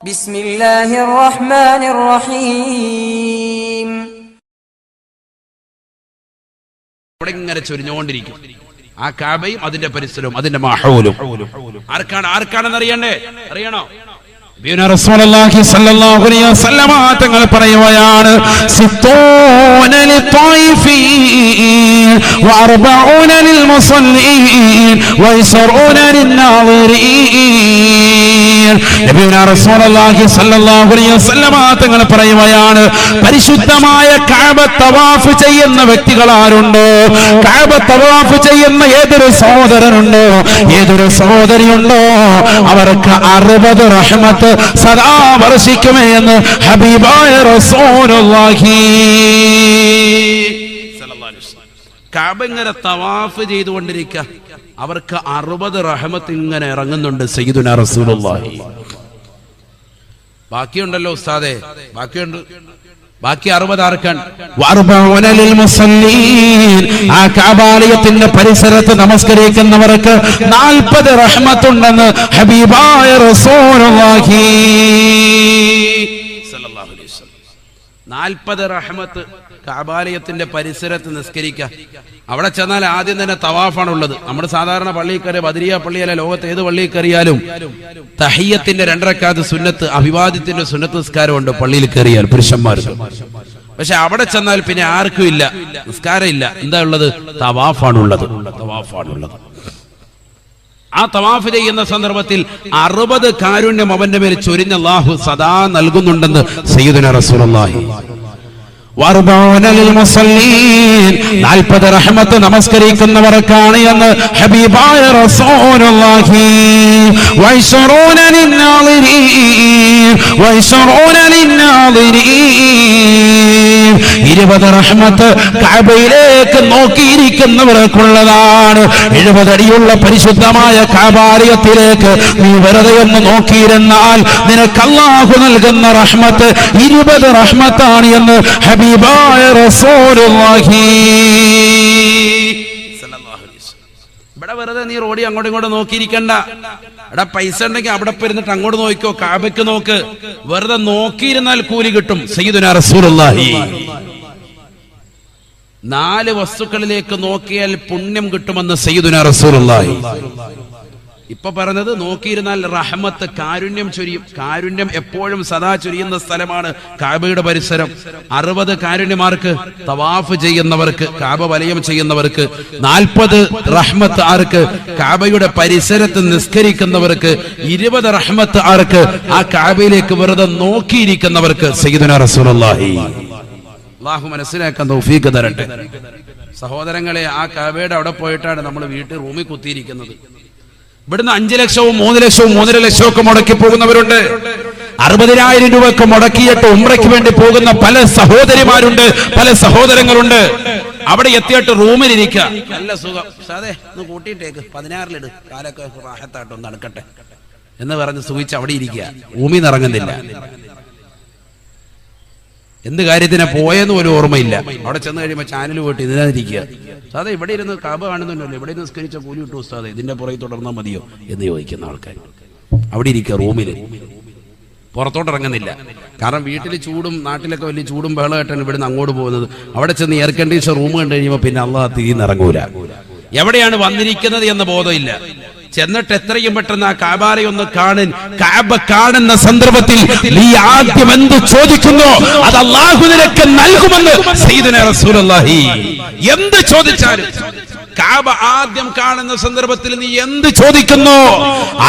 بسم الله الرحمن الرحيم ഇവിടെ ഇങ്ങനെ ചൊരിഞ്ഞുകൊണ്ടിരിക്കും ആ കാബയും അതിന്റെ പരിസരവും അതിന്റെ മാഹോലും ആർക്കാണ് ആർക്കാണെന്ന് അറിയണ്ടേ അറിയണോ നബിയുനാ റസൂലുള്ളാഹി സ്വല്ലല്ലാഹു അലൈഹി വസല്ലമ തങ്ങൾ പറയുകയാണ് സിത്തൂന ലിത്വായിഫീൻ വഅർബഊന ലിൽമുസല്ലീൻ തങ്ങൾ പറയുകയാണ് പരിശുദ്ധമായ കഅബ തവാഫ് ചെയ്യുന്ന വ്യക്തികൾ ആരുണ്ടോ? കഅബ തവാഫ് ചെയ്യുന്ന ഏതൊരു സഹോദരനുണ്ടോ? ഏതൊരു സഹോദരിയുണ്ടോ? അവർക്ക് അറുപത് റഹ്മത്ത് സദാ വർഷിക്കുമേ എന്ന് ഹബീബായ റസൂലുള്ളാഹി കാബ ഇങ്ങനെ തവാഫ് ചെയ്തുകൊണ്ടിരിക്കുക അവർക്ക് അറുപത് റഹമത്ത് ഇങ്ങനെ ഇറങ്ങുന്നുണ്ട് സയ്യിദുന റസൂലുള്ളാഹി ബാക്കിയുണ്ടല്ലോ ഉസ്താദെ ബാക്കിയുണ്ട് ബാക്കി അറുപത് ആർക്കാണ്. ആ കാബാലയത്തിന്റെ പരിസരത്ത് നമസ്കരിക്കുന്നവർക്ക് നാൽപ്പത് റഹ്മത്തുണ്ടെന്ന് ഹബീബായ. നാൽപ്പത് റഹ്മത്ത് കാബാലയത്തിന്റെ പരിസരത്ത് നിസ്കരിക്കുക അവിടെ ചെന്നാൽ ആദ്യം തന്നെ തവാഫാണ് ഉള്ളത് നമ്മുടെ സാധാരണ പള്ളിയിൽ കയറിയ ബദരിയ പള്ളിയല്ല ലോകത്ത് ഏത് പള്ളിയിൽ കയറിയാലും തഹയ്യത്തിന്റെ രണ്ടരക്കാത്ത് സുന്നത്ത് അഭിവാദ്യത്തിന്റെ സുന്നത്ത് നിസ്കാരം ഉണ്ട് പള്ളിയിൽ കയറിയാൽ പുരുഷന്മാർ പക്ഷെ അവിടെ ചെന്നാൽ പിന്നെ ആർക്കും ഇല്ല നിസ്കാരം ഇല്ല. എന്താ ഉള്ളത്? തവാഫാണുള്ളത്. തവാഫാണുള്ളത്. ആ തവാഫ് ചെയ്യുന്ന സന്ദർഭത്തിൽ അറുപത് കാരുണ്യം അവന്റെ മേൽ ചൊരിഞ്ഞ അള്ളാഹു സദാ നൽകുന്നുണ്ടെന്ന് സയ്യിദുന റസൂലുള്ളാഹി. നാൽപ്പത് റഹ്മത്ത് നമസ്കരിക്കുന്നവർക്കാണ് എന്ന് ഹബീബായ റസൂലുള്ളാഹി. ഇരുപത് റഹ്മത്ത് കാബയിലേക്ക് നോക്കിയിരിക്കുന്നവർക്കുള്ളതാണ്. എഴുപതടിയുള്ള പരിശുദ്ധമായ കാബാലയത്തിലേക്ക് നീ വെറുതെ ഒന്ന് നോക്കിയിരുന്നാൽ നിനക്ക് നൽകുന്ന റഹ്മത്ത് ഇരുപത് റഹ്മത്താണ് എന്ന് ഇവിടെ വെറുതെ നീ റോഡി അങ്ങോട്ടും ഇങ്ങോട്ട് നോക്കിയിരിക്കണ്ട. എടാ പൈസ ഉണ്ടെങ്കിൽ അവിടെ പോയിരുന്നിട്ട് അങ്ങോട്ട് നോക്കിയോ കാബയ്ക്ക് നോക്ക്. വെറുതെ നോക്കിയിരുന്നാൽ കൂലി കിട്ടും. സയ്യിദുനാ റസൂലുള്ളാഹി. നാല് വസ്തുക്കളിലേക്ക് നോക്കിയാൽ പുണ്യം കിട്ടുമെന്ന് സയ്യിദുനാ റസൂലുള്ളാഹി. ഇപ്പൊ പറഞ്ഞത് നോക്കിയിരുന്നാൽ റഹ്മത്ത് കാരുണ്യം ചൊരിയും. കാരുണ്യം എപ്പോഴും സദാ ചൊരിയുന്ന സ്ഥലമാണ് കാബയുടെ പരിസരം. അറുപത് കാരുണ്യമാർക്ക് തവാഫ് ചെയ്യുന്നവർക്ക് കാബ വലയം ചെയ്യുന്നവർക്ക് നാൽപ്പത് റഹ്മത്ത് ആർക്ക് കാബയുടെ പരിസരത്ത് നിസ്കരിക്കുന്നവർക്ക് ഇരുപത് റഹ്മത്ത് ആർക്ക് ആ കാബയിലേക്ക് വെറുതെ നോക്കിയിരിക്കുന്നവർക്ക് റസൂലുള്ളാഹി. മനസ്സിലാക്കാൻ തൗഫീഖ് തരട്ടെ. സഹോദരങ്ങളെ ആ കാബയുടെ അവിടെ പോയിട്ടാണ് നമ്മൾ വീട്ടിൽ റൂമിൽ കുത്തിയിരിക്കുന്നത്. ഇവിടുന്ന് അഞ്ചു ലക്ഷവും മൂന്ന് ലക്ഷവും മൂന്നര ലക്ഷവും ഒക്കെ മുടക്കി പോകുന്നവരുണ്ട്. അറുപതിനായിരം രൂപയൊക്കെ മുടക്കിയിട്ട് ഉമ്രയ്ക്ക് വേണ്ടി പോകുന്ന പല സഹോദരിമാരുണ്ട് പല സഹോദരങ്ങളുണ്ട്. അവിടെ എത്തിയിട്ട് റൂമിലിരിക്കുക നല്ല സുഖം. സാധേ ഒന്ന് കൂട്ടിയിട്ടേക്ക്. പതിനാറിലിട്. കാലൊക്കെ ഒന്ന് നടക്കട്ടെ. എന്ന് പറഞ്ഞ് സുഖിച്ച് അവിടെ ഇരിക്കുക ഭൂമി നിറങ്ങുന്നില്ല. എന്ത് കാര്യത്തിനാ പോയെന്ന് പോലും ഓർമ്മയില്ല. അവിടെ ചെന്ന് കഴിയുമ്പോൾ ചാനൽ പോയിട്ട് ഇതിനകത്തിരിക്കുക സാധേ ഇവിടെ ഇരുന്ന് കാബ് കാണുന്നുണ്ടല്ലോ. ഇവിടെ നിസ്കരിച്ച സ്കരിച്ച കൂലി കിട്ടു ഉസ്താദെ. ഇതിന്റെ പുറകെ തുടർന്നാൽ മതിയോ എന്ന് ചോദിക്കുന്ന ആൾക്കാർ. അവിടെ ഇരിക്കുക റൂമിൽ പുറത്തോട്ട് ഇറങ്ങുന്നില്ല. കാരണം വീട്ടിൽ ചൂടും നാട്ടിലൊക്കെ വലിയ ചൂടും ബഹളമായിട്ടാണ് ഇവിടുന്ന് അങ്ങോട്ട് പോകുന്നത്. അവിടെ ചെന്ന് എയർ കണ്ടീഷൻ റൂം കണ്ടു കഴിയുമ്പോൾ പിന്നെ അള്ളാഹ് തീന്ന് ഇറങ്ങൂല എവിടെയാണ് വന്നിരിക്കുന്നത് എന്ന ബോധമില്ല. ചെന്നിട്ട് എത്രയും പെട്ടെന്ന് ആ കാബാലയെ ഒന്ന് കാണൻ. കാബ കാണുന്ന സന്ദർഭത്തിൽ നീ ആദ്യം എന്ത് ചോദിക്കുന്നു? അത് അള്ളാഹു നിനക്ക് നൽകുമെന്ന് റസൂലുള്ളാഹി. എന്ത് ചോദിച്ചാലും. കാബ ആദ്യം കാണുന്ന സന്ദർഭത്തിൽ നീ എന്ത് ചോദിക്കുന്നു?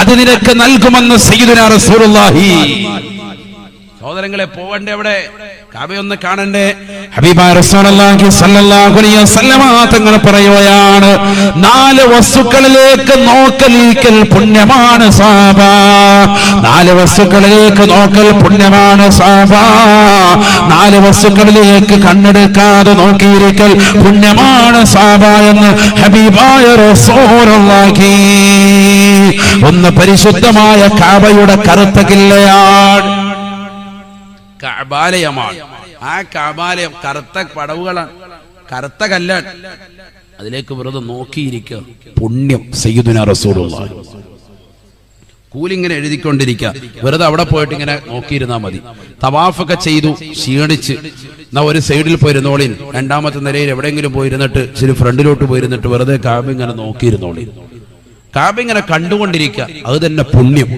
അത് നിനക്ക് നൽകുമെന്ന് സയ്യിദുനാ റസൂലുള്ളാഹി. സഹോദരങ്ങളെ പോവണ്ടേ അവിടെ? കാവയൊന്ന് കാണണ്ടേ? തങ്ങൾ പറയുകയാണ് നാല് വസ്തുക്കളിലേക്ക് നോക്കലിക്കൽ പുണ്യമാണ് സാബ. നാല് വസ്തുക്കളിലേക്ക് നോക്കൽ പുണ്യമാണ് സാബ. നാല് വസ്തുക്കളിലേക്ക് കണ്ണെടുക്കാതെ നോക്കിയിരിക്കൽ പുണ്യമാണ് സാബ എന്ന് ഹബീബായ റസൂലുള്ളാഹി. ഒന്ന് പരിശുദ്ധമായ കാബയുടെ കറുത്ത കില്ലയാണ്. കഅബാലയമാണ്. ആ കാബാലയം കറുത്ത പടവുകളാണ്. കറുത്ത കല്ലാണ്. അതിലേക്ക് വെറുതെ നോക്കിയിരിക്കുക. പുണ്യം സയ്യിദുന റസൂലുള്ളാഹി. കൂലിങ്ങനെ എഴുതിക്കൊണ്ടിരിക്കുക. വെറുതെ അവിടെ പോയിട്ട് ഇങ്ങനെ നോക്കിയിരുന്നാ മതി. തവാഫൊക്കെ ചെയ്തു ക്ഷീണിച്ച്. എന്നാ ഒരു സൈഡിൽ പോയിരുന്നോളിൻ. രണ്ടാമത്തെ നിലയിൽ എവിടെയെങ്കിലും പോയിരുന്നിട്ട് ശരി ഫ്രണ്ടിലോട്ട് പോയിരുന്നിട്ട് വെറുതെ കാബ് ഇങ്ങനെ നോക്കിയിരുന്നോളിൻ. കാബ് കണ്ടുകൊണ്ടിരിക്കുക. അത് തന്നെ പുണ്യം.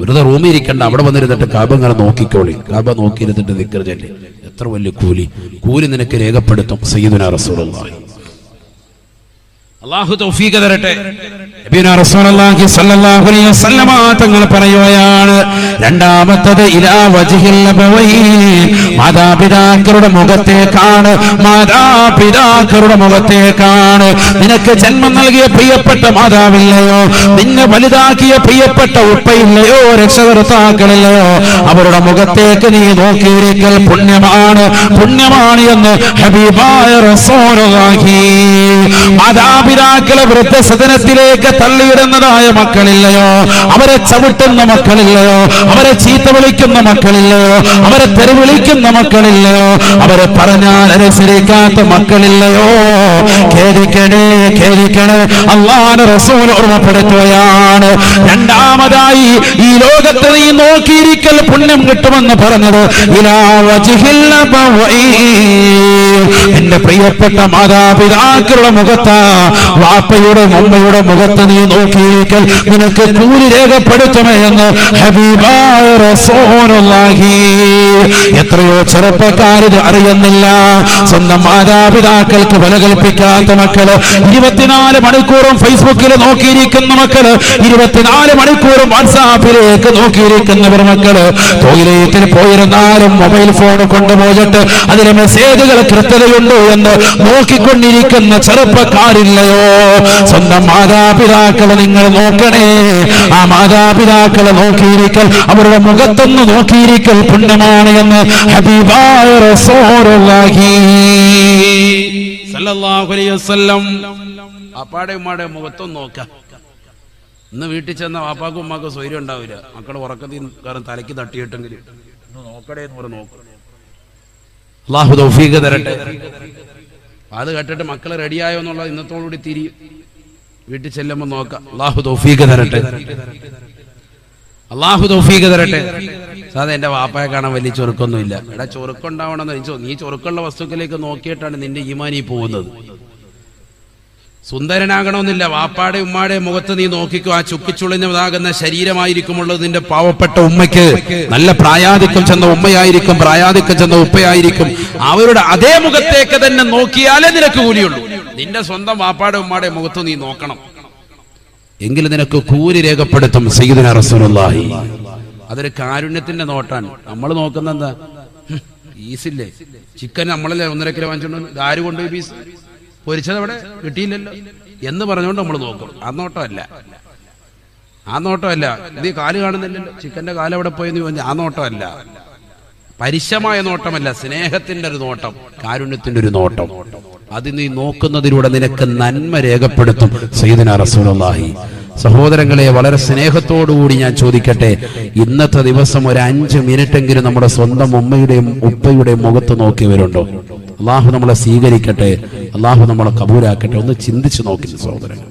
വെറുതെ റൂമിൽ ഇരിക്കണ്ട അവിടെ വന്നിരുന്നിട്ട് കാബ ഇങ്ങനെ നോക്കിക്കോളി. കാബ നോക്കിയിരുന്നിട്ട് നിക്കരുതല്ലേ എത്ര വലിയ കൂലി. കൂലി നിനക്ക് രേഖപ്പെടുത്തും സയ്യിദുന റസൂലുള്ളാഹി. അള്ളാഹു തൗഫീഖ് തരട്ടെ. തങ്ങൾ പറയുകയാണ് രണ്ടാമത്തത് മാതാപിതാക്കളുടെ മുഖത്തേക്കാണ് മാതാപിതാക്കളുടെ മുഖത്തേക്കാണ്. നിനക്ക് ജന്മം നൽകിയ പ്രിയപ്പെട്ട മാതാവില്ലയോ? നിന്നെ വലുതാക്കിയ പ്രിയപ്പെട്ട ഉപ്പയില്ലയോ? രക്ഷകർത്താക്കളില്ലയോ? അവരുടെ മുഖത്തേക്ക് നീ നോക്കിയിരിക്കൽ പുണ്യമാണ് പുണ്യമാണ് എന്ന് ഹബീബായ റസൂലുള്ളാഹി. മാതാപിതാക്കളെ വൃദ്ധസദനത്തിലേക്ക് തള്ളിയിടുന്നതായ മക്കളില്ലയോ? അവരെ ചവിട്ടുന്ന മക്കളില്ലയോ? അവരെ ചീത്ത വിളിക്കുന്ന മക്കളില്ലയോ? അവരെ തെരുവിളിക്കുന്ന മക്കളില്ലയോ? അവരെ പറഞ്ഞാൽ അനുസരിക്കാത്ത മക്കളില്ലയോ? ഖേദിക്കണേ ഖേദിക്കണേ. അള്ളാഹ് റസൂൽ ഓർമ്മപ്പെടുത്തുകയാണ്. രണ്ടാമതായി ഈ ലോകത്ത് നീ നോക്കിയിരിക്കൽ പുണ്യം കിട്ടുമെന്ന് പറഞ്ഞത്. എന്റെ പ്രിയപ്പെട്ട മാതാപിതാക്കളുടെ മുഖത്ത് വാപ്പയുടെ അമ്മയുടെ മുഖത്ത് നീ നോക്കിയിരിക്കൽ. നിനക്ക് കൂലി രേഖപ്പെടുത്തണേ എന്ന് എത്രയോ ചെറുപ്പക്കാരിത് അറിയുന്നില്ല. സ്വന്തം മാതാപിതാക്കൾക്ക് വില കൽപ്പിക്കാത്ത മക്കൾ. ഇരുപത്തിനാല് മണിക്കൂറും ഫേസ്ബുക്കിൽ നോക്കിയിരിക്കുന്ന മക്കൾ. ഇരുപത്തിനാല് മണിക്കൂറും വാട്സാപ്പിലേക്ക് നോക്കിയിരിക്കുന്നവർ മക്കൾ. ടോയ്ലറ്റിൽ പോയിരുന്നാലും മൊബൈൽ ഫോൺ കൊണ്ടുപോയിട്ട് അതിലെ മെസ്സേജുകൾ കൃത്യതയുണ്ടോ എന്ന് നോക്കിക്കൊണ്ടിരിക്കുന്ന ചെറുപ്പക്കാരില്ലയോ സ്വന്തം മാതാപിതാക്കളെ നിങ്ങൾ നോക്കണേ. ആ മാതാപിതാക്കളെ നോക്കിയിരിക്കൽ അവരുടെ മുഖത്തൊന്ന് നോക്കിയിരിക്കൽ പുണ്യമാണ് എന്ന് ഹബീബായ റസൂലുള്ളാഹി സല്ലല്ലാഹു അലൈഹി വസല്ലം. അപ്പാടെ നോക്കാം. ഇന്ന് വീട്ടിൽ ചെന്ന വാപ്പാക്കും ഉമ്മാക്കും സ്വൈര്യം ഉണ്ടാവില്ല. മക്കളെ ഉറക്കത്തിൽ കാരണം തലയ്ക്ക് തട്ടിയിട്ടെങ്കിൽ നോക്കടേ എന്ന് പറഞ്ഞ് നോക്കണം അള്ളാഹു തൗഫീഖ് തരട്ടെ. അത് കേട്ടിട്ട് മക്കൾ റെഡിയായോ എന്നുള്ളത് ഇന്നത്തോടുകൂടി തിരിയും വീട്ടിൽ ചെല്ലുമ്പോൾ നോക്കാം. അള്ളാഹു തൗഫീഖ് തരട്ടെ. അള്ളാഹു തൗഫീഖ് തരട്ടെ. സാധ എന്റെ വാപ്പയെ കാണാൻ വലിയ ചൊറുക്കൊന്നുമില്ല. എടാ ചൊറുക്കുണ്ടാവണമെന്ന് നീ ചൊറുക്കുള്ള വസ്തുക്കളിലേക്ക് നോക്കിയിട്ടാണ് നിന്റെ ഈമാനി പോകുന്നത്. സുന്ദരനാകണമെന്നില്ല. വാപ്പാടെ ഉമ്മാടെ മുഖത്ത് നീ നോക്കിക്കോ ആ ചുക്കിച്ചുളിഞ്ഞതാകുന്ന ശരീരമായിരിക്കുമുള്ളത് നിന്റെ പാവപ്പെട്ട ഉമ്മയ്ക്ക്. നല്ല പ്രായാധിക്യം ചെന്ന ഉമ്മയായിരിക്കും പ്രായാധിക്യം ചെന്ന ഉപ്പയായിരിക്കും. അവരുടെ അതേ മുഖത്തേക്ക് തന്നെ നോക്കിയാലേ നിനക്ക് കൂലിയുള്ളൂ. നിന്റെ സ്വന്തം വാപ്പാടെ ഉമ്മാടെ മുഖത്ത് നീ നോക്കണം. എങ്കിൽ നിനക്ക് കൂലി രേഖപ്പെടുത്തും സയ്യിദിന റസൂലുള്ളാഹി. അതൊരു കാരുണ്യത്തിന്റെ നോട്ടാണ്. നമ്മൾ നോക്കുന്ന എന്താ ഈസില്ലേ ചിക്കൻ നമ്മളല്ലേ ഒന്നര കിലോ വാങ്ങിച്ചോണ്ട് ആര് കൊണ്ടുപോയി പീസ്? പൊരിച്ചത് അവിടെ കിട്ടിയില്ലല്ലോ എന്ന് പറഞ്ഞുകൊണ്ട് നമ്മൾ നോക്കും. ആ നോട്ടമല്ല. ആ നോട്ടമല്ല. നീ കാൽ കാണുന്നില്ലല്ലോ. ചിക്കന്റെ കാൽ അവിടെ പോയെന്ന് നീ ആ നോട്ടമല്ല. പരിശമായ നോട്ടമല്ല. സ്നേഹത്തിന്റെ ഒരു നോട്ടം കാരുണ്യത്തിന്റെ ഒരു നോട്ടം. അത് നീ നോക്കുന്നതിലൂടെ നിനക്ക് നന്മ രേഖപ്പെടുത്തും. സയ്യിദന റസൂലുള്ളാഹി. സഹോദരങ്ങളെ വളരെ സ്നേഹത്തോടുകൂടി ഞാൻ ചോദിക്കട്ടെ. ഇന്നത്തെ ദിവസം ഒരു അഞ്ച് മിനിറ്റെങ്കിലും നമ്മുടെ സ്വന്തം ഉമ്മയുടെയും ഉപ്പയുടെയും മുഖത്ത് നോക്കിയവരുണ്ടോ അള്ളാഹു നമ്മളെ സ്വീകരിക്കട്ടെ അള്ളാഹു നമ്മളെ കബൂലാക്കട്ടെ ഒന്ന് ചിന്തിച്ചു നോക്കി സഹോദരങ്ങൾ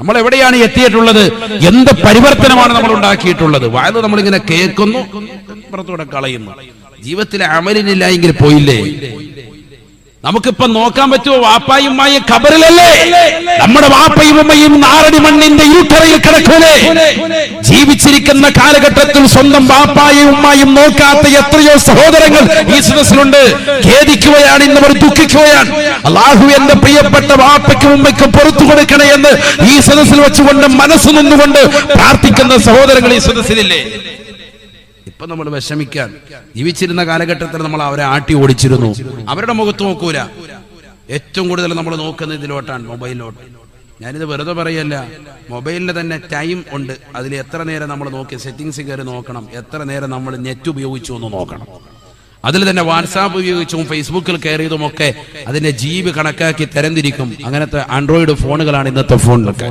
നമ്മൾ എവിടെയാണ് എത്തിയിട്ടുള്ളത്? എന്ത് പരിവർത്തനമാണ് നമ്മൾ ഉണ്ടാക്കിയിട്ടുള്ളത്? വായത് നമ്മളിങ്ങനെ കേൾക്കുന്നു പുറത്തൂടെ കളയുന്നു. ജീവിതത്തിലെ അമലിനില്ല എങ്കിൽ പോയില്ലേ? നമുക്കിപ്പൊ നോക്കാൻ പറ്റുമോ വാപ്പായും ഉമ്മായും ഖബറിലല്ലേ? നമ്മുടെ വാപ്പയും ഉമ്മയും നാരടി മണ്ണിന്റെ ഇരുട്ടറയിൽ കിടക്കൂലേ? ജീവിച്ചിരിക്കുന്ന കാലഘട്ടത്തിൽ സ്വന്തം വാപ്പായും ഉമ്മായും നോക്കാത്ത എത്രയോ സഹോദരങ്ങൾ ഈ സദസ്സിലുണ്ട്. ഖേദിക്കുകയാണ് ഇന്നവർ ദുഃഖിക്കുകയാണ്. അള്ളാഹു എന്റെ പ്രിയപ്പെട്ട വാപ്പയ്ക്കും ഉമ്മയ്ക്കും പുറത്തു കൊടുക്കണേ എന്ന് ഈ സദസ്സിൽ വെച്ചുകൊണ്ട് മനസ്സ് നിന്നുകൊണ്ട് പ്രാർത്ഥിക്കുന്ന സഹോദരങ്ങൾ ഈ സദസ്സിലില്ലേ? ഇപ്പൊ നമ്മൾ വിഷമിക്കാൻ. ജീവിച്ചിരുന്ന കാലഘട്ടത്തിൽ നമ്മൾ അവരെ ആട്ടി ഓടിച്ചിരുന്നു. അവരുടെ മുഖത്ത് നോക്കൂല. ഏറ്റവും കൂടുതൽ നമ്മൾ നോക്കുന്നത് ഇതിലോട്ടാണ് മൊബൈലിലോട്ട്. ഞാനിത് വെറുതെ പറയല്ല. മൊബൈലിന് തന്നെ ടൈം ഉണ്ട്. അതിൽ എത്ര നേരം നമ്മൾ നോക്കി സെറ്റിങ്സ് കയറി നോക്കണം. എത്ര നേരം നമ്മൾ നെറ്റ് ഉപയോഗിച്ചു എന്ന് നോക്കണം. അതിൽ തന്നെ വാട്സാപ്പ് ഉപയോഗിച്ചും ഫേസ്ബുക്കിൽ കയറിയതും ഒക്കെ അതിന്റെ ജീവി കണക്കാക്കി തരംതിരിക്കും. അങ്ങനത്തെ ആൻഡ്രോയിഡ് ഫോണുകളാണ് ഇന്നത്തെ ഫോണിലൊക്കെ.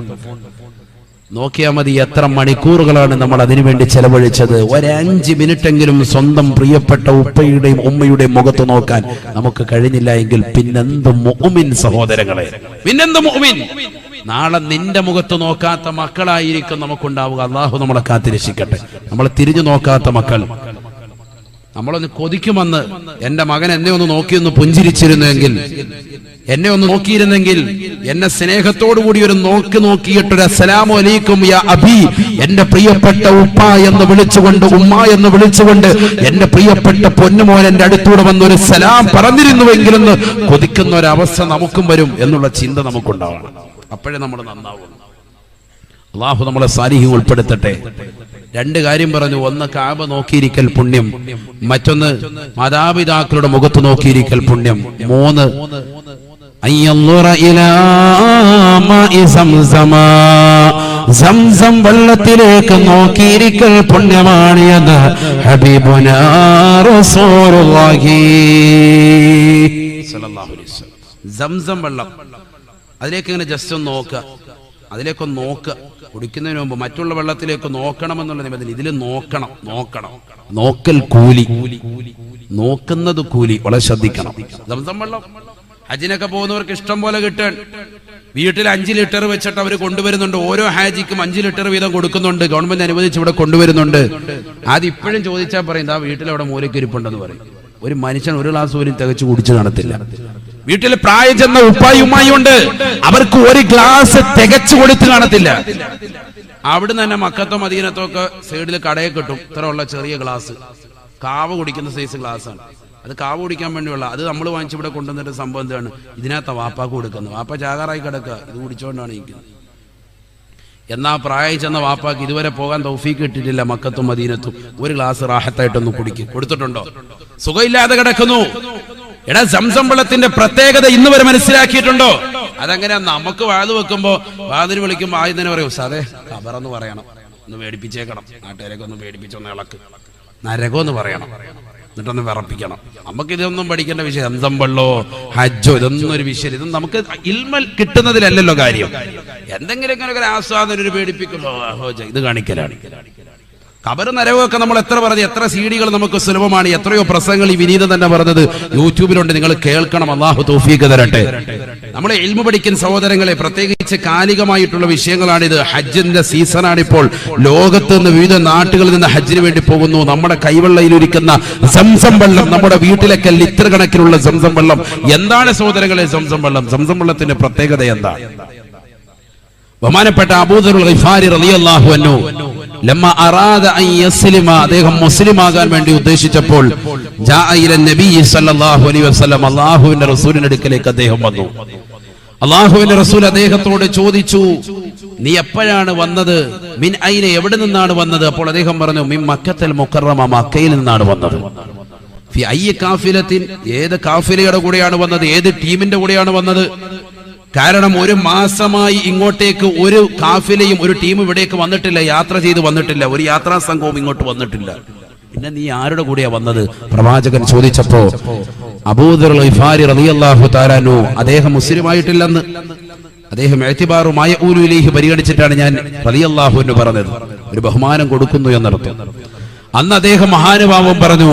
നോക്കിയാൽ മതി എത്ര മണിക്കൂറുകളാണ് നമ്മൾ അതിനുവേണ്ടി ചെലവഴിച്ചത്. ഒരഞ്ച് മിനിറ്റെങ്കിലും സ്വന്തം പ്രിയപ്പെട്ട ഉപ്പയുടെയും ഉമ്മയുടെയും മുഖത്ത് നോക്കാൻ നമുക്ക് കഴിഞ്ഞില്ല എങ്കിൽ പിന്നെന്ത് സഹോദരങ്ങളെ? പിന്നെന്ത് മുഅ്മിൻ? നാളെ നിന്റെ മുഖത്ത് നോക്കാത്ത മക്കളായിരിക്കും നമുക്കുണ്ടാവുക. അള്ളാഹു നമ്മളെ കാത്തിരക്ഷിക്കട്ടെ. നമ്മൾ തിരിഞ്ഞു നോക്കാത്ത മക്കൾ. നമ്മളൊന്ന് കൊതിക്കുമെന്ന് എന്റെ മകൻ എന്നെ ഒന്ന് നോക്കിയൊന്ന് പുഞ്ചിരിച്ചിരുന്നെങ്കിൽ എന്നെ ഒന്ന് നോക്കിയിരുന്നെങ്കിൽ എന്നെ സ്നേഹത്തോടു കൂടി ഒരു നോക്ക് നോക്കിയിട്ടൊരു അസ്സലാമു അലൈക്കും യാ അബി എന്റെ പ്രിയപ്പെട്ട ഉപ്പ എന്ന് വിളിച്ചുകൊണ്ട് ഉമ്മ എന്ന് വിളിച്ചുകൊണ്ട് എന്റെ പ്രിയപ്പെട്ട പൊന്നുമോൻ എന്റെ അടുത്തൂടെ ഒരു സലാം പറഞ്ഞിരുന്നുവെങ്കിലെന്ന് കൊതിക്കുന്ന ഒരവസ്ഥ നമുക്കും വരും എന്നുള്ള ചിന്ത നമുക്കുണ്ടാവണം. അപ്പോഴേ നമ്മൾ നന്നാവും അള്ളാഹു നമ്മളെ സാലിഹ്യം ഉൾപ്പെടുത്തട്ടെ. രണ്ട് കാര്യം പറഞ്ഞു. ഒന്ന് കാബ നോക്കിയിരിക്കൽ പുണ്യം. മറ്റൊന്ന് മാതാപിതാക്കളുടെ മുഖത്ത് നോക്കിയിരിക്കൽ പുണ്യം. മൂന്ന്. സംസം വെള്ളത്തിലേക്ക് നോക്കിയിരിക്കൽ പുണ്യമാണ് എന്ന്. സംസം വെള്ളം. അതിലേക്ക് ഇങ്ങനെ ജസ്റ്റ് ഒന്ന് നോക്കുക. അതിലേക്കൊന്ന് നോക്കുക. കുടിക്കുന്നതിന് മുമ്പ് മറ്റുള്ള വെള്ളത്തിലേക്ക് നോക്കണമെന്നുള്ള നിബന്ധന. ഇതിൽ നോക്കണം നോക്കണം. നോക്കൽ കൂലി. നോക്കുന്നത് കൂലി. വളരെ ശ്രദ്ധിക്കണം. വെള്ളം. ഹജിനൊക്കെ പോകുന്നവർക്ക് ഇഷ്ടം പോലെ കിട്ടാൻ. വീട്ടിൽ അഞ്ച് ലിറ്റർ വെച്ചിട്ട് അവർ കൊണ്ടുവരുന്നുണ്ട്. ഓരോ ഹാജിക്കും അഞ്ച് ലിറ്റർ വീതം കൊടുക്കുന്നുണ്ട്. ഗവൺമെന്റ് അനുവദിച്ച് ഇവിടെ കൊണ്ടുവരുന്നുണ്ട്. അത് ഇപ്പോഴും ചോദിച്ചാൽ പറയും ആ വീട്ടിൽ അവിടെ മൂലക്കിരിപ്പുണ്ടെന്ന് പറയും. ഒരു മനുഷ്യൻ ഒരു ഗ്ലാസ് പോലും തികച്ചു കുടിച്ചു കാണത്തില്ല വീട്ടിൽ പ്രായം ചെന്ന ഉപ്പായി ഉമ്മായി ഉണ്ട് അവർക്ക് ഒരു ഗ്ലാസ് തികച്ചു കൊടുത്ത് കാണത്തില്ല. അവിടുന്ന് തന്നെ മക്കത്തോ മദീനത്തോ ഒക്കെ സൈഡിൽ കടയെ കിട്ടും. ഇത്ര ചെറിയ ഗ്ലാസ്. കാവ് കുടിക്കുന്ന സൈസ് ഗ്ലാസ് ആണ് അത് കാവ് കുടിക്കാൻ വേണ്ടിയുള്ള അത് നമ്മൾ വാങ്ങിച്ച് ഇവിടെ കൊണ്ടുവന്നിട്ട് സംഭവം എന്താണ്? ഇതിനകത്ത് വാപ്പാക്ക് കൊടുക്കുന്നത്. വാപ്പ ചാകാറായി കിടക്കുക. ഇത് കുടിച്ചോണ്ടാണ് ഇരിക്കുന്നത്. എന്നാ പ്രായം ചെന്ന വാപ്പാക്ക് ഇതുവരെ പോകാൻ തൗഫീക്ക് കിട്ടിയിട്ടില്ല മക്കത്തും മദീനത്തും. ഒരു ഗ്ലാസ് റാഹത്തായിട്ടൊന്ന് കുടിക്കും. കൊടുത്തിട്ടുണ്ടോ? സുഖമില്ലാതെ കിടക്കുന്നു. എടാ സംസമ്പളത്തിന്റെ പ്രത്യേകത ഇന്ന് വരെ മനസ്സിലാക്കിയിട്ടുണ്ടോ? അതങ്ങനെ നമുക്ക് വാത് വെക്കുമ്പോ വാതിന് വിളിക്കുമ്പോ ആദ്യം തന്നെ പറയും സാറേ ഖബറെന്ന് പറയണം. ഒന്ന് പേടിപ്പിച്ചേക്കണം. നാട്ടുകാരൊക്കെ ഒന്ന് പേടിപ്പിച്ചൊന്ന് ഇളക്ക്. നരകമെന്ന് പറയണം. എന്നിട്ടൊന്ന് വിറപ്പിക്കണം. നമുക്ക് ഇതൊന്നും പഠിക്കേണ്ട വിഷയം. എന്തമ്പള്ളോ ഹജ്ജോ ഇതൊന്നും ഒരു വിഷയം ഇതൊന്നും നമുക്ക് ഇൽമൽ കിട്ടുന്നതിലല്ലല്ലോ കാര്യം. എന്തെങ്കിലും ഇങ്ങനെ ഒരു ആസ്വാദനം ഒരു പേടിപ്പിക്കുമ്പോ ഓഹോ, ഇത് കാണിക്കലാണ്. കബറ് നരകമൊക്കെ നമ്മൾ എത്ര പറഞ്ഞു എത്ര സീഡികൾ നമുക്ക് സുലഭമാണ്. എത്രയോ പ്രസംഗങ്ങൾ ഈ വിനീത തന്നെ പറഞ്ഞത്. യൂട്യൂബിലുണ്ട്. നിങ്ങൾ കേൾക്കണം. അള്ളാഹു തോഫീക്ക് തരട്ടെ. നമ്മളെ എൽമു പഠിക്കുന്ന സഹോദരങ്ങളെ പ്രത്യേകിച്ച് കാലികമായിട്ടുള്ള വിഷയങ്ങളാണിത്. ഹജ്ജിന്റെ സീസണാണ് ഇപ്പോൾ ലോകത്ത് നിന്ന് വിവിധ നാട്ടുകളിൽ നിന്ന് ഹജ്ജിന് വേണ്ടി പോകുന്നു. നമ്മുടെ കൈവെള്ളയിലൊരിക്കുന്ന സംസം വെള്ളം നമ്മുടെ വീട്ടിലൊക്കെ ലിറ്റർ കണക്കിലുള്ള സംസം വെള്ളം. എന്താണ് സഹോദരങ്ങളെ സംസം വെള്ളം? സംസം വെള്ളത്തിന്റെ പ്രത്യേകത എന്താ? ബഹുമാനപ്പെട്ട അബൂദർ റളിയല്ലാഹു അൻഹു. ലമ്മ അറാദ അൻ യസ്ലിമ. അദ്ദേഹം മുസ്ലിമാകാൻ വേണ്ടി ഉദ്ദേശിച്ചപ്പോൾ ജാഅ ഇല നബി സല്ലല്ലാഹു അലൈഹി വസല്ലം അല്ലാഹുവിന്റെ റസൂലിന്റെ അടുക്കലേക്ക് അദ്ദേഹം വന്നു. അള്ളാഹുവിന്റെ റസൂൽ അദ്ദേഹത്തോട് ചോദിച്ചു നീ എപ്പോഴാണ് വന്നത്? മിൻ ഐനെ? എവിടെ നിന്നാണ് വന്നത്? അപ്പോൾ അദ്ദേഹം പറഞ്ഞു മിൻ മക്കത്തൽ മുക്കറമ മക്കയിൽ നിന്നാണ് വന്നത്. ഫി അയ്യ കാഫിലത്തിൻ? ഏത് കാഫിലയുടെ കൂടെയാണ് വന്നത്? ഏത് ടീമിന്റെ കൂടെയാണ് വന്നത്? കാരണം ഒരു മാസമായി ഇങ്ങോട്ടേക്ക് ഒരു കാഫിലയും ഒരു ടീം ഇവിടേക്ക് വന്നിട്ടില്ല യാത്ര ചെയ്ത് വന്നിട്ടില്ല ഒരു യാത്രാ സംഘവും ഇങ്ങോട്ട് വന്നിട്ടില്ല. പിന്നെ നീ ആരുടെ കൂടെയാ വന്നത്? പ്രവാചകൻ ചോദിച്ചപ്പോ അബൂദർ റളിയല്ലാഹു അദ്ദേഹം മുസ്ലിമായിട്ടില്ലെന്ന്. അദ്ദേഹം എഴുത്തിബാറുമായ ഊലുവിലേക്ക് പരിഗണിച്ചിട്ടാണ് ഞാൻ റളിയല്ലാഹു പറഞ്ഞത്. ഒരു ബഹുമാനം കൊടുക്കുന്നു എന്നർത്ഥം. അന്ന് അദ്ദേഹം മഹാനുഭാവം പറഞ്ഞു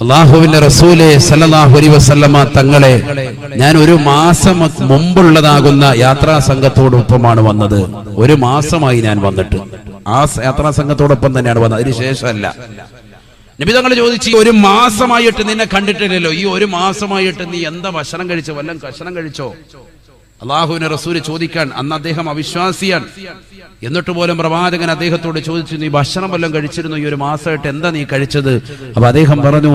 അള്ളാഹുവിന്റെ റസൂലെ സല്ലല്ലാഹു അലി വസല്ലമ തങ്ങളെ ഞാൻ ഒരു മാസം മുമ്പുള്ളതാകുന്ന യാത്രാ സംഘത്തോടൊപ്പമാണ് വന്നത്. ഒരു മാസമായി ഞാൻ വന്നിട്ട്. ആ യാത്രാ സംഘത്തോടൊപ്പം തന്നെയാണ് വന്നത്. അതിന് ശേഷമല്ല. നബി തങ്ങൾ ചോദിച്ചു "ഈ ഒരു മാസമായിട്ട് നിന്നെ കണ്ടിട്ടില്ലല്ലോ? ഈ ഒരു മാസമായിട്ട് നീ എന്താ ഭക്ഷണം കഴിച്ചോ? വല്ലതും ഭക്ഷണം കഴിച്ചോ? അള്ളാഹുവിനെ റസൂൽ ചോദിക്കാൻ അന്ന് അദ്ദേഹം അവിശ്വാസിയാണ്. എന്നിട്ട് പോലും പ്രവാചകൻ അദ്ദേഹത്തോട് ചോദിച്ചു നീ ഭക്ഷണം വല്ലതും കഴിച്ചിരുന്നു? ഈ ഒരു മാസമായിട്ട് എന്താ നീ കഴിച്ചത്? അപ്പൊ അദ്ദേഹം പറഞ്ഞു.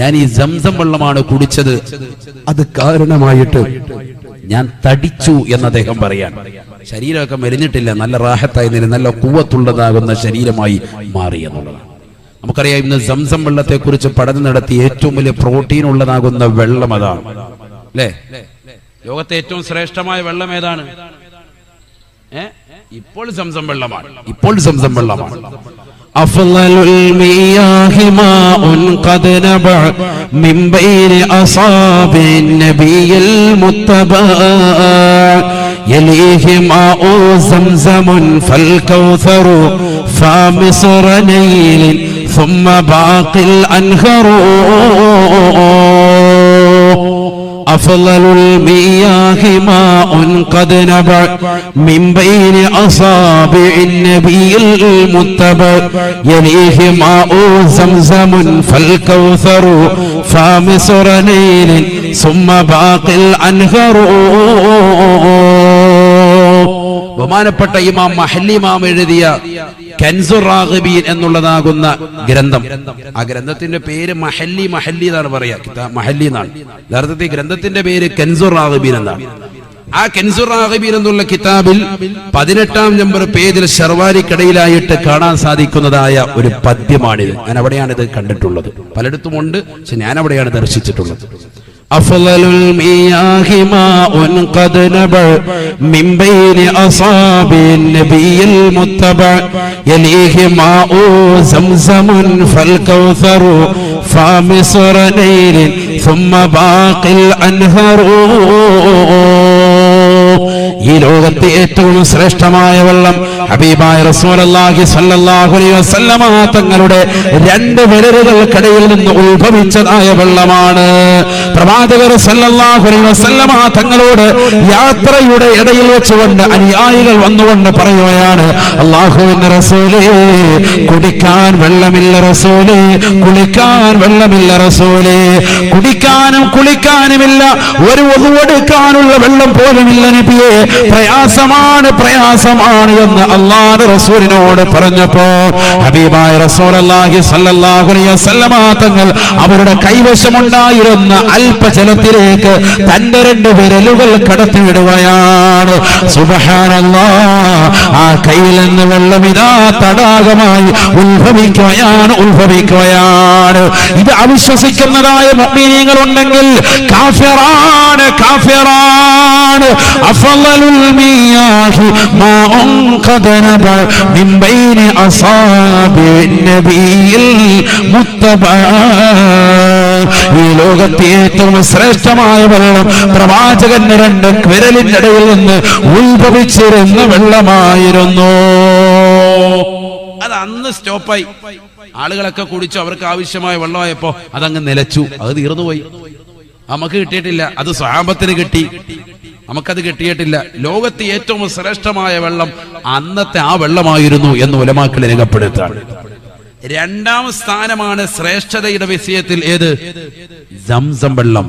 ഞാൻ ഈ സംസം വെള്ളമാണ് കുടിച്ചത്. അത് കാരണമായിട്ട് ഞാൻ തടിച്ചു എന്ന് അദ്ദേഹം പറയാൻ. ശരീരമൊക്കെ മെലിഞ്ഞിട്ടില്ല നല്ല റാഹത്തായി നില നല്ല കൂവത്തുള്ളതാകുന്ന ശരീരമായി മാറി എന്നുള്ളതാണ്. നമുക്കറിയാം ഇന്ന് സംസം വെള്ളത്തെ കുറിച്ച് പഠനം നടത്തി ഏറ്റവും വലിയ പ്രോട്ടീൻ ഉള്ളതാകുന്ന വെള്ളം അതാണ് അല്ലേ ലോകത്തെ ഏറ്റവും ശ്രേഷ്ഠമായ വെള്ളം ഏതാണ് ഏ ഇപ്പോൾ സംസം വെള്ളമാണ് ഇപ്പോൾ സംസം വെള്ളമാണ് أفضل المياه ماء قد نبع من بين أصابع النبي المتبع يليه ماء زمزم فالكوثر فمصر نيل ثم باقي الأنهر أفضل المياه ماء قد نبع من بين أصابع النبي المتبع يليه ماء زمزم فالكوثر فامصر نيل ثم باقي الأنهر ബഹുമാനപ്പെട്ട ഇമാം മഹല്ലിമാം എഴുതിയ കൻസുർ റാഗിബീൻ എന്നുള്ളതാകുന്ന ഗ്രന്ഥം. ആ ഗ്രന്ഥത്തിന്റെ പേര് മഹല്ലി മഹല്ലി എന്നാണ് പറയാ. മഹല്ലി എന്നാണ്. യഥാർത്ഥത്തിൽ ഗ്രന്ഥത്തിന്റെ പേര് കൻസുർ റാഗിബീൻ എന്നാണ്. ആ കൻസുർ റാഗിബീൻ എന്നുള്ള കിതാബിൽ പതിനെട്ടാം നമ്പർ പേജിൽ ഷർവാരിക്കടയിലായിട്ട് കാണാൻ സാധിക്കുന്നതായ ഒരു പദ്യമാണിത്. ഞാൻ അവിടെയാണ് ഇത് കണ്ടിട്ടുള്ളത്. പലയിടത്തുമുണ്ട് പക്ഷെ ഞാൻ അവിടെയാണ് ദർശിച്ചിട്ടുള്ളത്. أفضل المياه ماء قد نبع من بين أصابع النبي المتبع. يليه ماء زمزم فالكوثر فامصر نيل ثم باقي الأنهر ഈ ലോകത്ത് ഏറ്റവും ശ്രേഷ്ഠമായ വെള്ളം ഹബീബായ റസൂലല്ലാഹി സ്വല്ലല്ലാഹു അലൈഹി വസല്ലമ തങ്ങളുടെ രണ്ട് വിരലുകൾക്കിടയിൽ നിന്ന് ഉത്ഭവിച്ചതായ വെള്ളമാണ്. പ്രവാചകർ സല്ലല്ലാഹു അലൈഹി വസല്ലമ തങ്ങളോട് യാത്രയുടെ ഇടയിൽ വെച്ചുകൊണ്ട് അനുയായികൾ വന്നുകൊണ്ട് പറയുകയാണ് അള്ളാഹുവിന്റെ റസൂലേ കുടിക്കാൻ വെള്ളമില്ല റസൂലേ കുളിക്കാൻ വെള്ളമില്ല റസൂലേ കുടിക്കാനും കുളിക്കാനുമില്ല ഒരു ഒതുവെടുക്കാനുള്ള വെള്ളം പോലുമില്ല നബിയെ. പ്രയാസമാണ് പ്രയാസമാണ് എന്ന് അള്ളാഹ് റസൂലിനോട് പറഞ്ഞപ്പോ ഹബീബായ റസൂൽ അള്ളാഹി സല്ലല്ലാഹു അലൈഹി വസല്ലമ തങ്ങൾ അവരുടെ കൈവശമുണ്ടായിരുന്ന അല്പജലത്തിലേക്ക് തന്റെ രണ്ട് വിരലുകൾ കടത്തിവിടുകയാണ്. സുബ്ഹാനല്ലാ ആ കയ്യിൽ നിന്ന് വെള്ളം ഇതാ തടാകമായി ഉത്ഭവിക്കുകയാണ് ഉത്ഭവിക്കുകയാണ്. ഇത് അവിശ്വസിക്കുന്നതായ മുഅ്മിനീങ്ങൾ ഉണ്ടെങ്കിൽ കാഫിറാണ് കാഫിറാണ്. അഫളലുൽ മിയാഹി മാഉൻ ഖദ نبع മിൻ ബൈനി അസാബി النبي المتبع ഈ ലോകത്തെ ഏറ്റവും ശ്രേഷ്ഠമായ വെള്ളം പ്രവാചകന്റെ രണ്ട് വിരലിനിടയിൽ നിന്ന് ഉത്ഭവിച്ചിരുന്ന വെള്ളമായിരുന്നു. അത് അന്ന് സ്റ്റോപ്പായി. ആളുകളൊക്കെ കുടിച്ചു അവർക്ക് ആവശ്യമായ വെള്ളമായപ്പോ അതങ്ങ് നിലച്ചു. അത് തീർന്നുപോയി. നമുക്ക് കിട്ടിയിട്ടില്ല അത് സ്വാമ്പത്തിന് കിട്ടി. നമുക്കത് കിട്ടിയിട്ടില്ല. ലോകത്തെ ഏറ്റവും ശ്രേഷ്ഠമായ വെള്ളം അന്നത്തെ ആ വെള്ളമായിരുന്നു എന്ന് ഉലമാക്കൾ രേഖപ്പെടുത്താണ് രണ്ടാം സ്ഥാനമാണ് ശ്രേഷ്ഠതയുടെ വിഷയത്തിൽ ഏത്? സംസം വെള്ളം.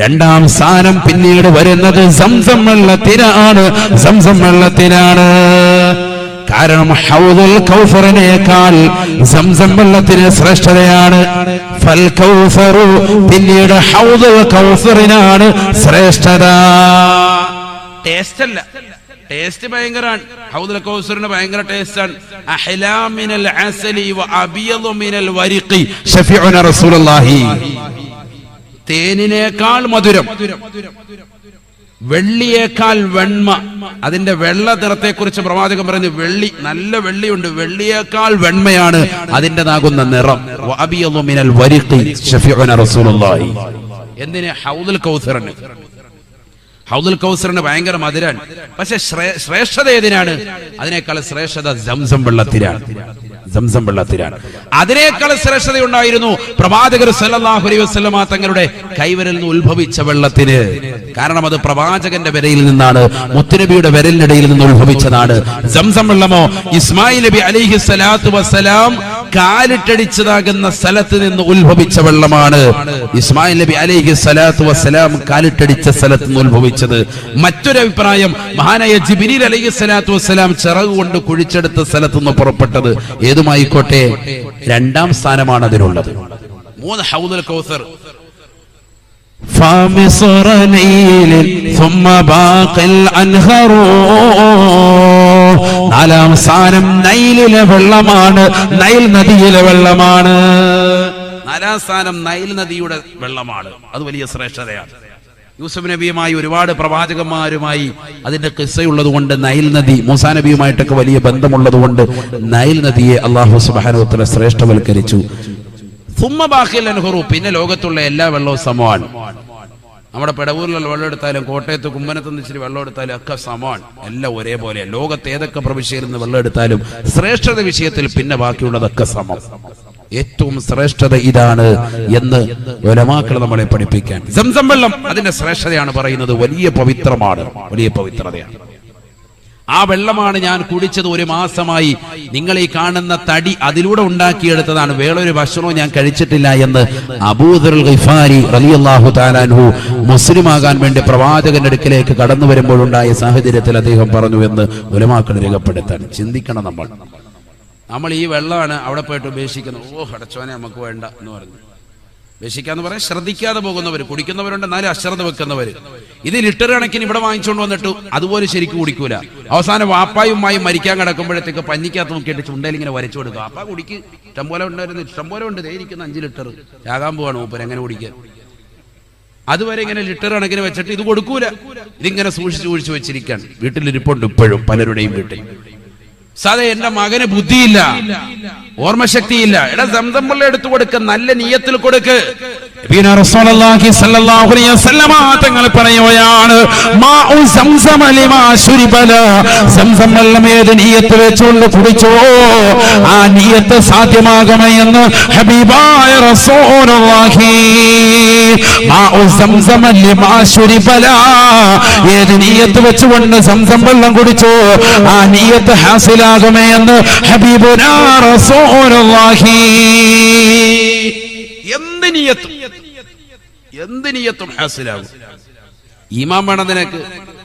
രണ്ടാം സ്ഥാനം പിന്നീട് വരുന്നത് സംസം വെള്ളത്തിനാണ്. സംസം വെള്ളത്തിനാണ്. കാരണം ഹൗദൽ കൗഫറിനേക്കാൾ സംസം വെള്ളത്തിന് ശ്രേഷ്ഠതയാണ്. ഫൽ കൗഫറു പിന്നീട് ഹൗദൽ കൗഫറിനാണ് ശ്രേഷ്ഠത. ടേസ്റ്റ് അല്ല ടേസ്റ്റ് ഭയങ്കരാണ്. ഹൗദൽ കൗസറിന് ഭയങ്കര ടേസ്റ്റാണ്. അഹ്ലാമിനൽ അസലി വ അബിയദു മിനൽ വരിഖി. ഷഫീഉന റസൂലുള്ളാഹി. തേനിനേക്കാൾ മധുരം. വെള്ളിയേക്കാൾ വെണ്മ. അതിന്റെ വെള്ള നിറത്തെ കുറിച്ച് പ്രവാചകൻ പറഞ്ഞു വെള്ളി നല്ല വെള്ളിയുണ്ട് വെള്ളിയേക്കാൾ വെണ്മയാണ് അതിന്റെതാകുന്ന നിറം. മിനൽ റസൂലുള്ളാഹി. ഹൗദുൽ കൗസറിന്. ഹൗദുൽ കൗസറിന് ഭയങ്കര മധുരാണ്. പക്ഷെ ശ്രേ- ശ്രേഷ്ഠത ഏതിനാണ്? അതിനേക്കാൾ ശ്രേഷ്ഠത ജംസം വെള്ളത്തിനാണ് സംസം വെള്ളത്തിലാണ് അതിനേക്കാൾ ശ്രേഷ്ഠതയുണ്ടായിരുന്നു പ്രവാചകർ സല്ലല്ലാഹു അലൈഹി വസല്ലമ തങ്ങളുടെ കൈവരിൽ നിന്ന് ഉത്ഭവിച്ച വെള്ളത്തിന്. കാരണം അത് പ്രവാചകന്റെ വിരയിൽ നിന്നാണ് മുത്തുനബിയുടെ വിരലിനിടയിൽ നിന്ന് ഉത്ഭവിച്ചതാണ്. സംസം വെള്ളമോ ഇസ്മായിൽ നബി അലിഹി സ്വലാത്തു വസ്സലാം കാലിട്ടടിച്ചതാകുന്ന സ്ഥലത്ത് നിന്ന് ഉത്ഭവിച്ച വെള്ളമാണ് ഇസ്മായിൽ നബി അലൈഹി സ്വലാത്തു വസ്സലാം കാലിട്ടടിച്ച സ്ഥലത്ത് നിന്ന് ഉത്ഭവിച്ചത് മറ്റൊരു അഭിപ്രായം മഹാനായ ജിബിരിൽ അലൈഹി സ്വലാത്തു വസ്സലാം ചിറക് കൊണ്ട് കുഴിച്ചെടുത്ത സ്ഥലത്ത് നിന്ന് പുറപ്പെട്ടത് ഏതുമായിക്കോട്ടെ രണ്ടാം സ്ഥാനമാണ് അതിനുള്ളത് മൂന്ന് ഹൗദുൽ കൗസർ فمصر نيل ثم باقي الأنهر നാലാം സ്ഥാനം നൈലിലെ വെള്ളമാണ് നൈൽ നദിയിലെ വെള്ളമാണ്. നാലാം സ്ഥാനം നൈൽ നദിയുടെ വെള്ളമാണ്. അത് വലിയ ശ്രേഷ്ഠതയാണ്. യൂസഫ് നബിയുമായി ഒരുപാട് പ്രവാചകന്മാരുമായി അതിന്റെ കിസ്സയുള്ളത് കൊണ്ട് നൈൽ നദി മൂസാ നബിയുമായിട്ടൊക്കെ വലിയ ബന്ധമുള്ളത് കൊണ്ട് നൈൽ നദിയെ അള്ളാഹു സുബാനുത്തല ശ്രേഷ്ഠവൽക്കരിച്ചു സുമ്മ ബാക്കിൽ നെഹ്റു പിന്നെ ലോകത്തുള്ള എല്ലാ വെള്ളവും സമമാണ്. നമ്മുടെ പെടവൂരിലുള്ള വെള്ളം എടുത്താലും കോട്ടയത്ത് കുമ്മനത്ത് നിന്ന് ഇച്ചിരി വെള്ളം എടുത്താലും ഒക്കെ സമാൻ. എല്ലാം ഒരേപോലെ. ലോകത്ത് ഏതൊക്കെ പ്രവിശ്യയിൽ നിന്ന് വെള്ളം എടുത്താലും ശ്രേഷ്ഠത വിഷയത്തിൽ പിന്നെ ബാക്കിയുള്ളതൊക്കെ സമം. ഏറ്റവും ശ്രേഷ്ഠത ഇതാണ് എന്ന് ഒലമാക്കൾ നമ്മളെ പഠിപ്പിക്കാൻ. സംസം വെള്ളം അതിന്റെ ശ്രേഷ്ഠതയാണ് പറയുന്നത് വലിയ പവിത്രമാണ്. വലിയ പവിത്രതയാണ്. ആ വെള്ളമാണ് ഞാൻ കുടിച്ചത് ഒരു മാസമായി. നിങ്ങൾ ഈ കാണുന്ന തടി അതിലൂടെ ഉണ്ടാക്കിയെടുത്തതാണ്. വേറൊരു ഭക്ഷണവും ഞാൻ കഴിച്ചിട്ടില്ല എന്ന് അബൂദുൽ ഗിഫാരി റളിയല്ലാഹു താലാൻഹു മുസ്ലിം ആകാൻ വേണ്ടി പ്രവാചകന്റെ അടുക്കിലേക്ക് കടന്നു വരുമ്പോഴുണ്ടായ സാഹചര്യത്തിൽ അദ്ദേഹം പറഞ്ഞു എന്ന് ഉലമാക്കൾ രേഖപ്പെടുത്താൻ ചിന്തിക്കണം നമ്മൾ. നമ്മൾ ഈ വെള്ളമാണ് അവിടെ പോയിട്ട് ഉപേക്ഷിക്കുന്നത്. ഓ അടച്ചോനെ നമുക്ക് വേണ്ട എന്ന് പറഞ്ഞു. ഉപേക്ഷിക്കാന്ന് പറയാൻ ശ്രദ്ധിക്കാതെ പോകുന്നവർ കുടിക്കുന്നവരുണ്ട് എന്നാലും അശ്രദ്ധ വെക്കുന്നവർ ഇത് ലിറ്റർ കണക്കിന് ഇവിടെ വാങ്ങിച്ചുകൊണ്ട് വന്നിട്ട് അതുപോലെ ശരിക്കും കുടിക്കൂല. അവസാനം വാപ്പായുമായി മരിക്കാൻ കിടക്കുമ്പോഴത്തേക്ക് പഞ്ഞിക്കകത്ത് നോക്കിയിട്ട് ചുണ്ടയിൽ ഇങ്ങനെ വരച്ചു കൊടുക്കുക അപ്പ കുടിക്ക്. ഇഷ്ടംപോലെ ഉണ്ടായിരുന്നു ഇഷ്ടംപോലെ ഉണ്ട്. ഇരിക്കുന്ന അഞ്ച് ലിറ്റർ യാകാൻ പോവാണ് മൂപ്പർ എങ്ങനെ കുടിക്കാൻ അതുവരെ ഇങ്ങനെ ലിറ്റർ കണക്കിന് വെച്ചിട്ട് ഇത് കൊടുക്കൂല. ഇതിങ്ങനെ സൂക്ഷിച്ചു സൂക്ഷിച്ചു വെച്ചിരിക്കാൻ വീട്ടിലിരിപ്പുണ്ട് ഇപ്പോഴും പലരുടെയും വീട്ടിൽ. സാധേ എന്റെ മകന് ബുദ്ധിയില്ല ഓർമ്മശക്തിയില്ല. എടാ സംസം വെള്ളം എടുത്തു കൊടുക്ക നല്ല നീയത്തിൽ കൊടുക്ക്. തങ്ങൾ കുടിച്ചോ. ആ നിയത്ത് സാധ്യമാകണേ ഹബീബായ റസൂലുള്ളാഹി. ഏത് നിയത്ത് വെച്ചുകൊണ്ട് സംസം വെള്ളം കുടിച്ചോ? ആ നിയത്ത് ഹാസിലാകുമേ എന്ന് ഹബീബുനാ റസൂലുള്ളാഹി. എന്ത് നീയത്തും? എന്ത് നീയത്തും ഹാസിലാകും? ഈമാൻ വേണം നിനക്ക്.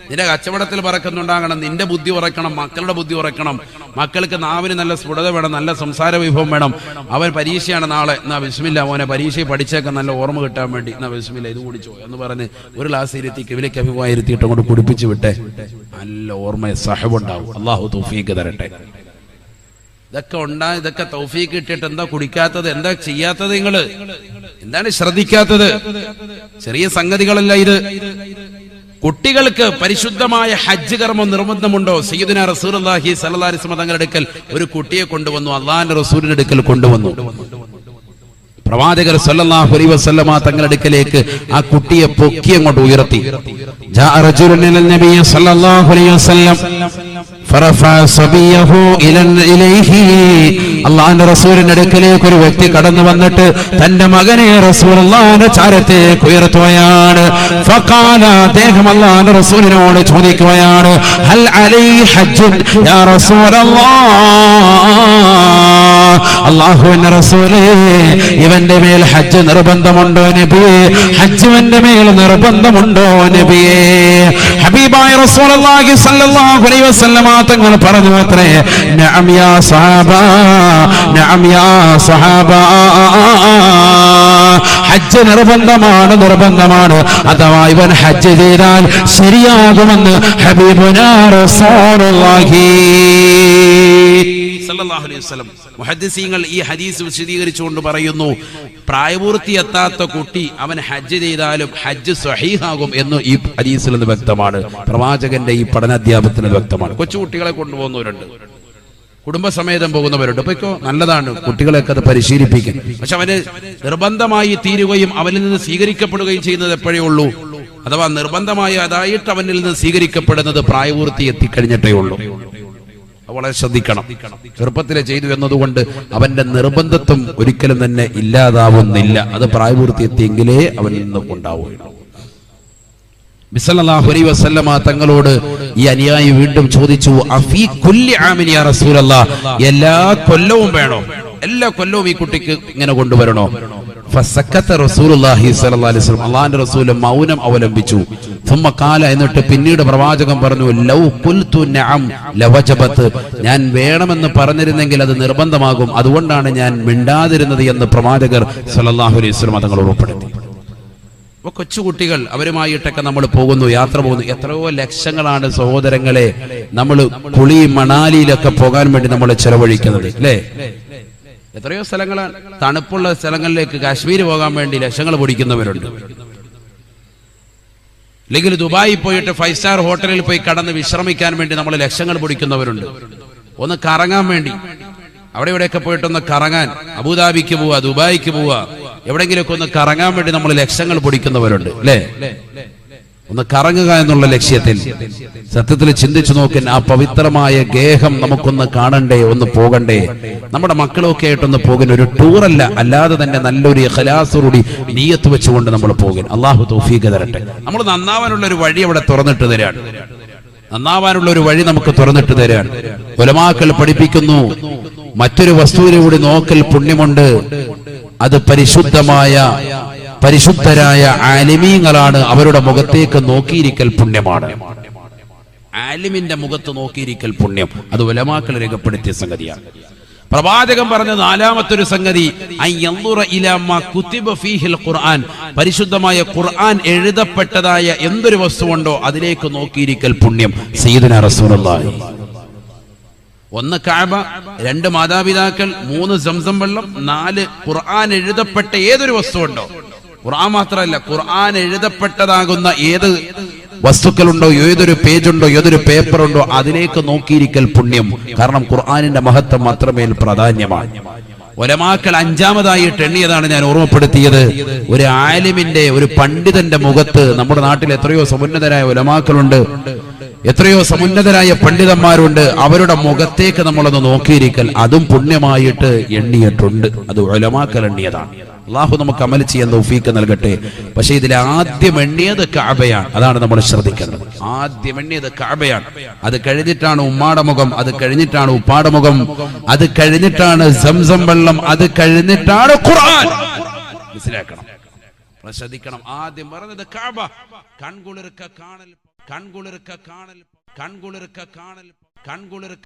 നിന്റെ കച്ചവടത്തിൽ പറക്കുന്നുണ്ടാകണം നിന്റെ ബുദ്ധി ഉറക്കണം മക്കളുടെ ബുദ്ധി ഉറക്കണം മക്കൾക്ക് നാവിന് നല്ല സ്ഫുടത വേണം നല്ല സംസാര വിഭവം വേണം. അവൻ പരീക്ഷയാണ് നാളെ. എന്നാ വിസ്മില്ല മോനെ പരീക്ഷയിൽ പഠിച്ചേക്കാൻ നല്ല ഓർമ്മ കിട്ടാൻ വേണ്ടി. എന്നാ വിസ്മില്ല ഇത് കുടിച്ചോ എന്ന് പറഞ്ഞ് ഒരു ക്ലാസ് ഇരുത്തി കിവിലേക്ക് അഭിപ്രായം ഇരുത്തിയിട്ട് അങ്ങോട്ട് കുടിപ്പിച്ചു വിട്ടെ. നല്ല ഓർമ്മ സഹബുണ്ടാവും അള്ളാഹു തൗഫീക്ക് തരട്ടെ. ഇതൊക്കെ ഉണ്ടാ ഇതൊക്കെ തൗഫീക്ക് ഇട്ടിട്ട് എന്താ കുടിക്കാത്തത്? എന്താ ചെയ്യാത്തത് നിങ്ങൾ? എന്താണ് ശ്രദ്ധിക്കാത്തത്? ചെറിയ സംഗതികളല്ല ഇത്. കുട്ടികൾക്ക് പരിശുദ്ധമായ ഹജ്ജ് കർമ്മം നിർബന്ധമുണ്ടോ? സയ്യിദിന റസൂർഹി സലഹ്ലിസ്മ തങ്ങളുടെ അടുക്കൽ ഒരു കുട്ടിയെ കൊണ്ടുവന്നു അള്ളാഹിന്റെ റസൂലിന്റെ അടുക്കൽ കൊണ്ടുവന്നു. പ്രവാചകർ സല്ലാഹുലി അലൈഹി വസല്ലമ തങ്ങളുടെ അടുക്കലേക്ക് ആ കുട്ടിയെ പൊക്കി അങ്ങോട്ട് ഉയർത്തി. ജാ അലൈഹി വസല്ലം. അള്ളാന്റെ റസൂലിന്റെ അടുക്കലേക്ക് ഒരു വ്യക്തി കടന്നു വന്നിട്ട് തന്റെ മകനെ റസൂൽ അള്ളാന്റെ ചാരത്തേക്ക് ഉയർത്തുകയാണ്. അദ്ദേഹം അള്ളാന്റെ റസൂലിനോട് ചോദിക്കുകയാണ് ഹൽ അലൈ ഹജ്ജുൻ യാ റസൂൽ അള്ളാഹുവിന്റെ റസൂലേ ഇവന്റെ മേൽ ഹജ്ജ് നിർബന്ധമുണ്ടോ നബിയെ? ഹജ്ജുവിന്റെ മേൽ നിർബന്ധമുണ്ടോ നബിയെ? ഹബീബായ റസൂൽ അലൈഹി വസല്ലമ തങ്ങൾ പറഞ്ഞു അത്രേ നഅം യാ സഹാബ നഅം യാ സഹാബ. ഹജ്ജ് നിർബന്ധമാണ് നിർബന്ധമാണ്. അഥവാ ഇവൻ ഹജ്ജ് ചെയ്താൽ ശരിയാകുമെന്ന് ഹബീബുനാ റസൂലുള്ളാഹി. സല്ലല്ലാഹു അലൈഹി വസല്ലം. മുഹദ്ദിസീങ്ങൾ ഈ ഹദീസ് വിശദീകരിച്ചുകൊണ്ട് പറയുന്നു പ്രായപൂർത്തി എത്താത്ത കുട്ടി അവൻ ഹജ്ജ് ചെയ്താലും ഹജ്ജ് സ്വഹീഹാകും എന്ന് ഈ ഹദീസിൽ നിന്ന് വ്യക്തമാണ്. പ്രവാചകന്റെ ഈ പഠനാധ്യാപനത്തിൽ വ്യക്തമാണ്. കൊച്ചുകുട്ടികളെ കൊണ്ടുപോകുന്നവരുണ്ട്. കുടുംബസമേതം പോകുന്നവരുണ്ട്. അപ്പൊ നല്ലതാണ്. കുട്ടികളെയൊക്കെ അത് പരിശീലിപ്പിക്കും പക്ഷെ അവന് നിർബന്ധമായി തീരുകയും അവനിൽ നിന്ന് സ്വീകരിക്കപ്പെടുകയും ചെയ്യുന്നത് എപ്പോഴേ ഉള്ളൂ? അഥവാ നിർബന്ധമായി അതായിട്ട് അവനിൽ നിന്ന് സ്വീകരിക്കപ്പെടുന്നത് പ്രായപൂർത്തി എത്തിക്കഴിഞ്ഞിട്ടേ ഉള്ളൂ. വളരെ ശ്രദ്ധിക്കണം. ചെറുപ്പത്തിലെ ചെയ്തു എന്നതുകൊണ്ട് അവന്റെ നിർബന്ധത്വം ഒരിക്കലും തന്നെ ഇല്ലാതാവുന്നില്ല. അത് പ്രായപൂർത്തി എത്തിയെങ്കിലേ അവൻ നിന്ന് ഉണ്ടാവുകയുള്ളൂ. അലൈഹി വസല്ലമ തങ്ങളോട് ഈ അനുയായി വീണ്ടും ചോദിച്ചു അഫീ കുല്ലി ആമിനി യാ എല്ലാ കൊല്ലവും വേണോ? എല്ലാ കൊല്ലവും ഈ കുട്ടിക്ക് ഇങ്ങനെ കൊണ്ടുവരണോ? മൗനം അവലംബിച്ചു. കാല എന്നിട്ട് പിന്നീട് പ്രവാചകൻ പറഞ്ഞു ലൗ പുൽത്തു നഅം ഞാൻ വേണമെന്ന് പറഞ്ഞിരുന്നെങ്കിൽ അത് നിർബന്ധമാകും. അതുകൊണ്ടാണ് ഞാൻ മിണ്ടാതിരുന്നത് എന്ന് പ്രവാചകർ സല്ലല്ലാഹു അലൈഹി വസല്ലം ഉൾപ്പെടുത്തി അപ്പോൾ കൊച്ചുകുട്ടികൾ അവരുമായിട്ടൊക്കെ നമ്മൾ പോകുന്നു യാത്ര പോകുന്നു. എത്രയോ ലക്ഷങ്ങളാണ് സഹോദരങ്ങളെ നമ്മൾ കുളി മണാലിയിലൊക്കെ പോകാൻ വേണ്ടി നമ്മൾ ചെലവഴിക്കുന്നത് അല്ലേ? എത്രയോ സ്ഥലങ്ങളാണ് തണുപ്പുള്ള സ്ഥലങ്ങളിലേക്ക് കാശ്മീർ പോകാൻ വേണ്ടി ലക്ഷങ്ങൾ പൊടിക്കുന്നവരുണ്ട്. അല്ലെങ്കിൽ ദുബായി പോയിട്ട് ഫൈവ് സ്റ്റാർ ഹോട്ടലിൽ പോയി കടന്ന് വിശ്രമിക്കാൻ വേണ്ടി നമ്മൾ ലക്ഷങ്ങൾ പൊടിക്കുന്നവരുണ്ട്. ഒന്ന് കറങ്ങാൻ വേണ്ടി. അവിടെ ഇവിടെയൊക്കെ പോയിട്ടൊന്ന് കറങ്ങാൻ. അബുദാബിക്ക് പോവാ ദുബായിക്ക് പോവാ എവിടെങ്കിലുമൊക്കെ ഒന്ന് കറങ്ങാൻ വേണ്ടി നമ്മൾ ലക്ഷങ്ങൾ പൊടിക്കുന്നവരുണ്ട്. അല്ലേ? ഒന്ന് കറങ്ങുക എന്നുള്ള ലക്ഷ്യത്തിൽ സത്യത്തിൽ ചിന്തിച്ചു നോക്കി ആ പവിത്രമായ ഗേഹം നമുക്കൊന്ന് കാണണ്ടേ ഒന്ന് പോകണ്ടേ? നമ്മുടെ മക്കളൊക്കെ ആയിട്ടൊന്ന് പോകുന്ന ഒരു ടൂറല്ല അല്ലാതെ തന്നെ നല്ലൊരു ഖലാസോടുകൂടി നീയത്ത് വെച്ചുകൊണ്ട് നമ്മൾ പോകും അള്ളാഹു തൗഫീഖ് തരട്ടെ. നമ്മൾ നന്നാവാനുള്ള ഒരു വഴി അവിടെ തുറന്നിട്ട് തരാണ് നന്നാവാനുള്ള ഒരു വഴി നമുക്ക് തുറന്നിട്ട് തരാണ് ഉലമാക്കൾ പഠിപ്പിക്കുന്നു. മറ്റൊരു വസ്തുവിലൂടെ നോക്കൽ പുണ്യമുണ്ട്. അത് പരിശുദ്ധമായ പരിശുദ്ധരായ ആലിമീങ്ങളാണ് അവരുടെ മുഖത്തേക്ക് നോക്കിയിരിക്കൽ പുണ്യമാണ്. ആലിമിന്റെ മുഖത്ത് നോക്കിയിരിക്കൽ പുണ്യം. അത് ഉലമാക്കൾ രേഖപ്പെടുത്തിയ സംഗതിയാണ്. പ്രവാചകൻ പറഞ്ഞ നാലാമത്തൊരു സംഗതി ഖുർആൻ. പരിശുദ്ധമായ ഖുർആൻ എഴുതപ്പെട്ടതായ എന്തൊരു വസ്തുവുണ്ടോ അതിലേക്ക് നോക്കിയിരിക്കൽ പുണ്യം. സീദന റസൂലുള്ളാഹി. ഒന്ന് കാബ രണ്ട് മാതാപിതാക്കൾ മൂന്ന് സംസം വെള്ളം നാല് ഖുർആൻ എഴുതപ്പെട്ട ഏതൊരു വസ്തുവുണ്ടോ ഖുർആൻ മാത്രമല്ല ഖുർആൻ എഴുതപ്പെട്ടതാകുന്ന ഏത് വസ്തുക്കളുണ്ടോ ഏതൊരു പേജുണ്ടോ ഏതൊരു പേപ്പർ ഉണ്ടോ അതിലേക്ക് നോക്കിയിരിക്കൽ പുണ്യം. കാരണം ഖുർആനിന്റെ മഹത്വം മാത്രമേ പ്രാധാന്യമാണ്. ഒലമാക്കൾ അഞ്ചാമതായിട്ട് എണ്ണിയതാണ് ഞാൻ ഓർമ്മപ്പെടുത്തിയത്. ഒരു ആലിമിന്റെ ഒരു പണ്ഡിതന്റെ മുഖത്ത് നമ്മുടെ നാട്ടിൽ എത്രയോ സമുന്നതരായ ഒലമാക്കളുണ്ട്. എത്രയോ സമുന്നതരായ പണ്ഡിതന്മാരുണ്ട്. അവരുടെ മുഖത്തേക്ക് നമ്മളൊന്ന് നോക്കിയിരിക്കൽ അതും പുണ്യമായിട്ട് എണ്ണിയിട്ടുണ്ട്. അത് ഒലമാക്കൽ എണ്ണിയതാണ്. അള്ളാഹു നമുക്ക് അമൽ ചെയ്യാൻ തൗഫീക്ക് നൽകട്ടെ. പക്ഷെ ഇതിൽ ആദ്യം എണ്ണിയത് കാബയാണ്. അതാണ് നമ്മൾ ശ്രദ്ധിക്കേണ്ടത്. ആദ്യം എണ്ണിയത് കാബയാണ്. അത് കഴിഞ്ഞിട്ടാണ് ഉമ്മാടെ മുഖം അത് കഴിഞ്ഞിട്ടാണ് ഉപ്പാടെ മുഖം അത് കഴിഞ്ഞിട്ടാണ് സംസം വെള്ളം അത് കഴിഞ്ഞിട്ടാണ് ഖുർആൻ. മനസ്സിലാക്കണം? ശ്രദ്ധിക്കണം. ആദ്യം പറഞ്ഞത് കാബ. കൺകുളിർക്ക കാണൽ കൺകുളിർക്ക കാണൽ കൺകുളിർക്ക കാണൽ കൺകുളിർക്ക